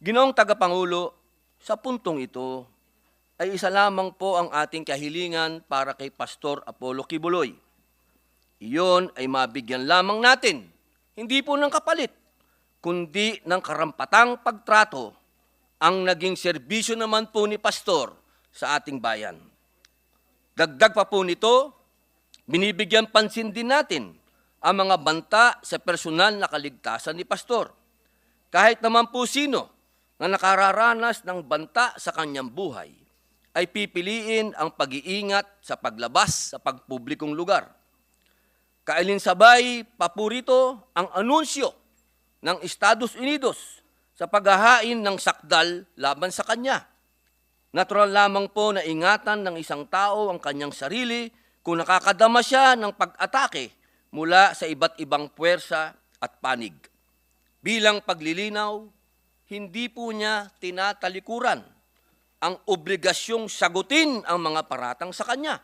Ginoong Tagapangulo, sa puntong ito ay isa lamang po ang ating kahilingan para kay Pastor Apollo Kibuloy. Iyon ay mabigyan lamang natin, hindi po ng kapalit, kundi ng karampatang pagtrato ang naging serbisyo naman po ni Pastor sa ating bayan. Dagdag pa po nito, binibigyan pansin din natin ang mga banta sa personal na kaligtasan ni Pastor. Kahit naman po sino na nakararanas ng banta sa kanyang buhay, ay pipiliin ang pag-iingat sa paglabas sa pagpublikong lugar. Kailinsabay, paborito ang anunsyo ng Estados Unidos sa paghahain ng sakdal laban sa kanya. Natural lamang po na ingatan ng isang tao ang kanyang sarili kung nakakadama siya ng pag-atake mula sa iba't ibang puwersa at panig. Bilang paglilinaw, hindi po niya tinatalikuran ang obligasyong sagutin ang mga paratang sa kanya.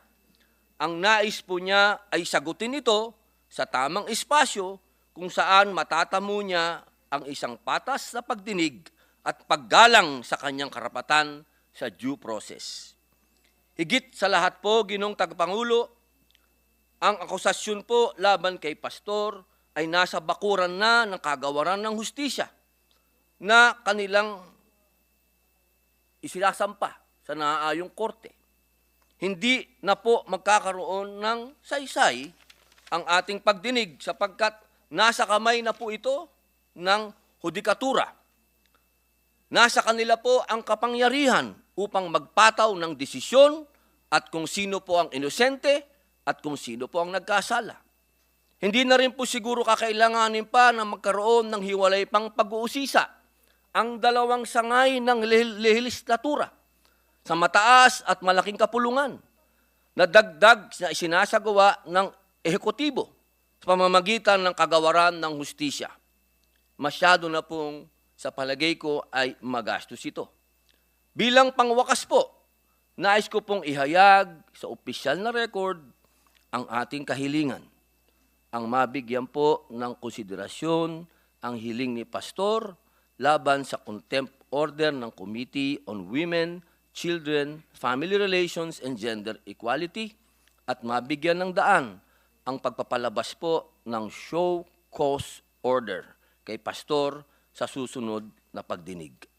Ang nais po niya ay sagutin ito sa tamang espasyo kung saan matatamo niya ang isang patas na pagdinig at paggalang sa kanyang karapatan sa due process. Higit sa lahat po, Ginong Tagapangulo, ang akusasyon po laban kay Pastor ay nasa bakuran na ng kagawaran ng hustisya na kanilang isilasampa sa naaayong korte. Hindi na po magkakaroon ng saysay ang ating pagdinig sapagkat nasa kamay na po ito ng hudikatura. Nasa kanila po ang kapangyarihan upang magpataw ng desisyon at kung sino po ang inosente at kung sino po ang nagkasala. Hindi na rin po siguro kakailanganin pa na magkaroon ng hiwalay pang pag-uusisa ang dalawang sangay ng lehislatura sa mataas at malaking kapulungan na dagdag na isinasagawa ng ehekutibo sa pamamagitan ng kagawaran ng hustisya. Masyado na pong sa palagay ko ay magastos ito. Bilang pangwakas po, nais ko pong ihayag sa opisyal na record ang ating kahilingan. Ang mabigyan po ng konsiderasyon ang hiling ni Pastor laban sa contempt order ng Committee on Women, Children, Family Relations, and Gender Equality at mabigyan ng daan ang pagpapalabas po ng show cause order kay Pastor sa susunod na pagdinig.